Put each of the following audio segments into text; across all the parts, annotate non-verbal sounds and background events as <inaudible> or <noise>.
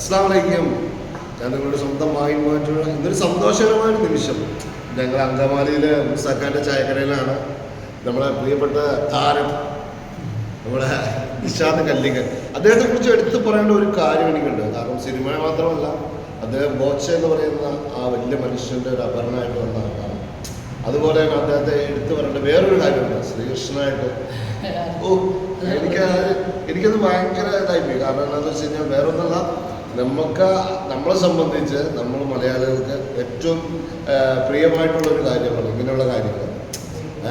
അസ്സാം വലൈക്കും ഞാൻ നിങ്ങളുടെ സ്വന്തം മായിട്ടുള്ള ഇന്നൊരു സന്തോഷകരമായ നിമിഷം. ഞങ്ങൾ അങ്കമാലിയിലെ മുസാക്കാന്റെ ചായക്കടയിലാണ്. നമ്മളെ പ്രിയപ്പെട്ട താരം നമ്മുടെ നിഷാദ് കല്ലിങ്കൻ അദ്ദേഹത്തെ കുറിച്ച് എടുത്തു പറയേണ്ട ഒരു കാര്യം എനിക്കുണ്ട്. കാരണം സിനിമ മാത്രമല്ല അദ്ദേഹം ബോച്ച എന്ന് പറയുന്ന ആ വലിയ മനുഷ്യന്റെ ഒരു അപർണമായിട്ട് വന്ന ആളാണ്. അതുപോലെ തന്നെ അദ്ദേഹത്തെ എടുത്തു പറയേണ്ട വേറൊരു കാര്യമുണ്ട്. ശ്രീകൃഷ്ണനായിട്ട്. ഓ എനിക്ക് എനിക്കത് ഭയങ്കര ഇതായിപ്പോയി കാരണം എന്താണെന്ന് വെച്ച് കഴിഞ്ഞാൽ വേറെ ഒന്നല്ല നമുക്ക് നമ്മളെ സംബന്ധിച്ച് നമ്മൾ മലയാളികൾക്ക് ഏറ്റവും പ്രിയമായിട്ടുള്ള ഒരു കാര്യമാണ് ഇങ്ങനെയുള്ള കാര്യങ്ങൾ.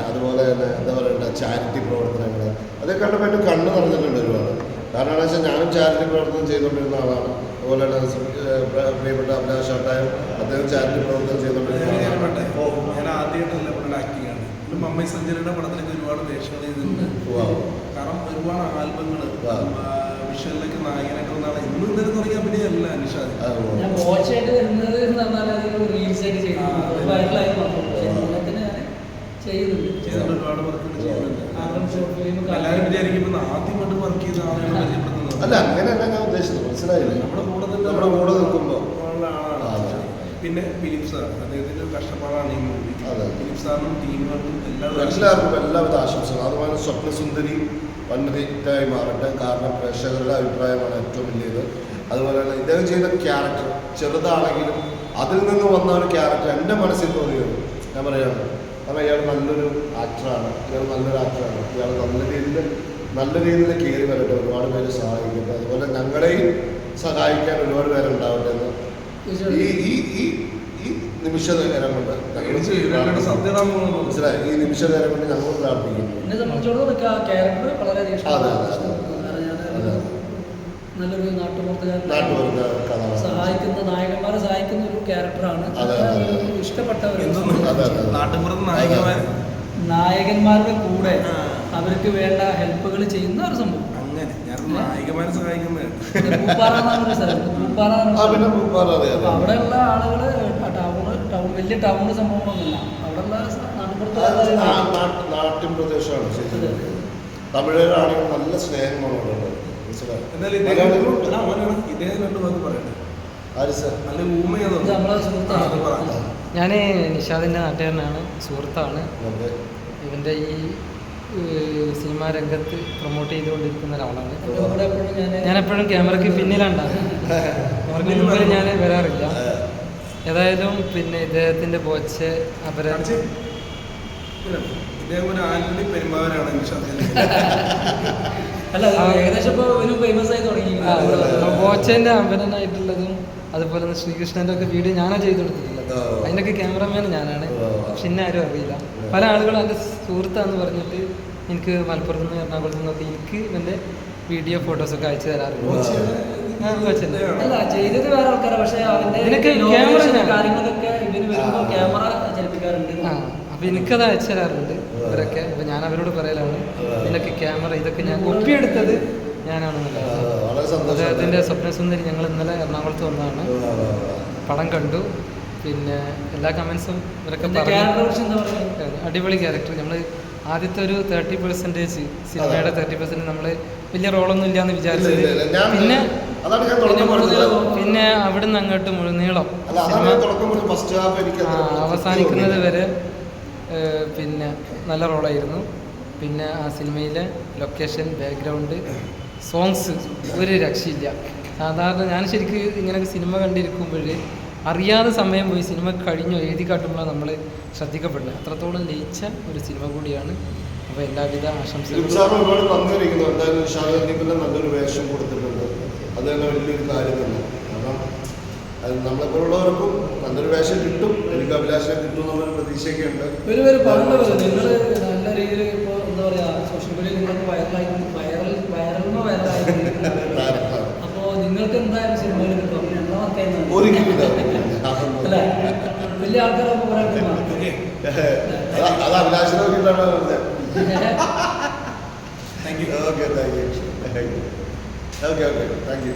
അതുപോലെ തന്നെ എന്താ പറയണ്ട ചാരിറ്റി പ്രവർത്തനങ്ങൾ. അതൊക്കെ കണ്ടപ്പോൾ എന്റെ കണ്ണ് നിറഞ്ഞിട്ടുണ്ട് ഒരുപാട്. കാരണം എന്താ വെച്ചാൽ ഞാനും ചാരിറ്റി പ്രവർത്തനം ചെയ്തുകൊണ്ടിരുന്ന ആളാണ്. അതുപോലെ തന്നെ പ്രിയപ്പെട്ട അഭിലാഷ് ആട്ടായും അദ്ദേഹം ചാരിറ്റി പ്രവർത്തനം ചെയ്തുകൊണ്ടിരുന്ന ആളാണ്. ആദ്യമായിട്ടല്ല ഇത് മമ്മി സഞ്ജനയുടെ പടത്തിലൊക്കെ ഒരുപാട് വേഷങ്ങൾ ചെയ്തിട്ടുണ്ട്. കാരണം ഒരുപാട് ആൽബങ്ങൾ വാ. നായകനൊക്കെ നായകനായിട്ട് വന്നാണ്. ഇന്ന് ഇന്നലെ തുടങ്ങിയ അഭിനയല്ല നിഷാദ്. വരുന്നത് എന്ന് പറഞ്ഞാൽ റീൽസ് ആയിട്ട് ചെയ്യുന്നുണ്ട് ഒരുപാട് വർക്കുകൾ ചെയ്യുന്നുണ്ട് എല്ലാവരും വിചാരിക്കുമ്പോൾ ആദ്യമായിട്ട് വർക്ക് ചെയ്ത അല്ല. അങ്ങനെയല്ല ഞാൻ ഉദ്ദേശിച്ചത്. മനസ്സിലായില്ലേ? നമ്മുടെ കൂടെ തന്നെ നമ്മുടെ കൂടെ നിൽക്കുമ്പോൾ. പിന്നെ ഫിലിപ്സ് സാർ അദ്ദേഹത്തിന്റെ ഒരു കഷ്ടപ്പാടാണ് ഈ മൂവി സാറിനും ടീമുകൾക്കും എല്ലാവർക്കും എല്ലാവിധ ആശംസകളും. അതുപോലെ സ്വപ്നസുന്ദരി വൻ ഹിറ്റായി മാറട്ടെ. കാരണം പ്രേക്ഷകരുടെ അഭിപ്രായമാണ് ഏറ്റവും വലിയത്. അതുപോലെ തന്നെ ഇദ്ദേഹം ചെയ്ത ക്യാരക്ടർ ചെറുതാണെങ്കിലും അതിൽ നിന്ന് വന്ന ഒരു ക്യാരക്ടർ എന്റെ മനസ്സിൽ തോന്നിയത് ഞാൻ പറയുകയാണ് കാരണം ഇയാൾ നല്ലൊരു ആക്ടറാണ് ഇയാൾ നല്ലൊരു ആക്ടറാണ് ഇയാൾ നല്ല രീതിയിൽ നല്ല രീതിയിൽ കയറി വരട്ടെ. ഒരുപാട് പേര് സഹായിക്കട്ടെ. അതുപോലെ ഞങ്ങളെയും സഹായിക്കാൻ ഒരുപാട് പേരുണ്ടാവട്ടെ എന്ന്. ഈ ഈ ഈ നിമിഷ നേരം കൊണ്ട് മനസ്സിലായി? ഈ നിമിഷ നേരം കൊണ്ട് ഞങ്ങൾ പ്രാർത്ഥിക്കുന്നു. എന്നെ സംബന്ധിച്ചിടത്തോളം ക്യാരക്ടർ വളരെയധികം. നല്ലൊരു നാട്ടുപുറത്തുകാരൻ സഹായിക്കുന്ന നായകന്മാരെ സഹായിക്കുന്ന ഒരു ക്യാരക്ടറാണ് ഇഷ്ടപ്പെട്ട നായകന്മാരുടെ കൂടെ അവർക്ക് വേണ്ട ഹെൽപ്പുകൾ ചെയ്യുന്ന ഒരു സംഭവം. അറിയാം അപ്പൊ അവിടെയുള്ള ആളുകൾ ടൗണ് ടൗൺ വലിയ ടൗൺ സംഭവങ്ങളൊന്നുമില്ല. അവിടെയുള്ള നാട്ടിൻ പ്രദേശമാണ് തമിഴരാണെങ്കിൽ നല്ല സ്നേഹമാണ് അവിടെ ഉള്ളത്. മനസ്സിലായോ? എന്നാൽ ഇദ്ദേഹം മലയാളികളുണ്ട്. അല്ല, അവനാണ് ഇദ്ദേഹം രണ്ടു വാക്ക് പറയട്ടെ. ആര് സർ? നല്ല ഊമയാണ് ഇത് നമ്മളെ സുഹൃത്താണ്. ഞാൻ നിഷാദിന്റെ നാട്ടുകാരനാണ് സുഹൃത്താണ്. ഇവന്റെ ഇവന്റെ ഈ സിനിമ രംഗത്ത് പ്രൊമോട്ട് ചെയ്തുകൊണ്ടിരിക്കുന്ന ഒരാളാണ്. എന്റെ എപ്പോഴും ഞാൻ ഞാൻ എപ്പോഴും ക്യാമറയ്ക്ക് പിന്നിലുണ്ടാകും <laughs> ക്യാമറയ്ക്ക് മുമ്പിൽ ഞാൻ വരാറില്ല. ഏതായാലും പിന്നെ ഇദ്ദേഹത്തിന്റെ ബോച്ച് അവരെ അമ്പരനായിട്ടുള്ളതും അതുപോലെ തന്നെ ശ്രീകൃഷ്ണന്റെ ഒക്കെ വീഡിയോ ഞാനാണ് ചെയ്തു കൊടുത്തിട്ടുള്ളത് അതിനൊക്കെ അതിന്റെയൊക്കെ ക്യാമറമാൻ ഞാനാണ്. പിന്നെ പക്ഷെ ആരും അറിയില്ല. പല ആളുകളും എന്റെ സുഹൃത്താന്ന് പറഞ്ഞിട്ട് എനിക്ക് മലപ്പുറത്ത് നിന്ന് എറണാകുളത്ത് നിന്നൊക്കെ എനിക്ക് ഇവന്റെ വീഡിയോ ഫോട്ടോസൊക്കെ അയച്ചു തരാറുണ്ട്. അല്ല? ചെയ്തത് വേറെ ആൾക്കാരാ പക്ഷെ അവന്റെ കാര്യങ്ങളൊക്കെ ഇവർ വരുമ്പോ ആ. ക്യാമറ ചലിപ്പിക്കാറുണ്ട്. ആ അപ്പോൾ എനിക്കത് അയച്ചു തരാറുണ്ട് ഇവരൊക്കെ. അപ്പൊ ഞാൻ അവരോട് പറയലാണ് ഇതിനൊക്കെ ക്യാമറ ഇതൊക്കെ ഞാൻ ഒപ്പിയെടുത്തത് ഞാനാണെന്നുള്ളത്. വളരെ സന്തോഷം സുന്ദരി സ്വപ്നസുന്ദരി ഞങ്ങൾ ഇന്നലെ എറണാകുളത്ത് വന്നതാണ്. പടം കണ്ടു. പിന്നെ എല്ലാ കമൻസും ഇവരൊക്കെ പറഞ്ഞു. ക്യാമറ കുറിച്ച് എന്താ പറയുക? അടിപൊളി ക്യാരക്ടർ. നമ്മൾ ആദ്യത്തെ ഒരു തേർട്ടി പെർസെന്റേജ് സിനിമയുടെ തേർട്ടി പെർസെന്റ് നമ്മൾ വലിയ റോളൊന്നും ഇല്ലാന്ന് വിചാരിച്ചത്. പിന്നെ പിന്നെ അവിടുന്ന് അങ്ങോട്ട് മുഴുനീളം അവസാനിക്കുന്നത് വരെ പിന്നെ നല്ല റോളായിരുന്നു. പിന്നെ ആ സിനിമയിലെ ലൊക്കേഷൻ ബാക്ക്ഗ്രൗണ്ട് സോങ്സ് ഒരു രക്ഷയില്ല. സാധാരണ ഞാൻ ശരിക്കും ഇങ്ങനെ സിനിമ കണ്ടിരിക്കുമ്പോൾ അറിയാതെ സമയം പോയി സിനിമ കഴിഞ്ഞോ എഴുതി കാട്ടുമ്പോഴാണ് നമ്മൾ ശ്രദ്ധിക്കപ്പെടുന്നത്. അത്രത്തോളം ലയിച്ച ഒരു സിനിമ കൂടിയാണ്. അപ്പോൾ എല്ലാവിധ ആശംസകളും. ഒരുപാട് എന്തായാലും നല്ലൊരു വേഷം കൊടുത്തിട്ടുണ്ട്. അത് തന്നെ വലിയൊരു കാര്യം തന്നെ കാരണം അത് നമ്മളെപ്പോലുള്ളവർക്കും നല്ലൊരു വേഷം കിട്ടും. എനിക്ക് അഭിലാഷിനെ കിട്ടും എന്നുള്ളൊരു പ്രതീക്ഷയൊക്കെ ഉണ്ട് ഒരു നിങ്ങൾ നല്ല രീതിയിൽ ഇപ്പോൾ എന്താ പറയുക സോഷ്യൽ മീഡിയയിൽ നിങ്ങൾക്ക് വൈറലായി വൈറൽ വൈറലിനോ വൈറലായി അപ്പോൾ നിങ്ങൾക്ക് എന്തായാലും സിനിമയിൽ കിട്ടും. വലിയ ആൾക്കാരൊക്കെ പറയാൻ അത് അഭിലാഷിനെ നോക്കിയിട്ടാണ് പറഞ്ഞത്? You okay thank you okay okay thank you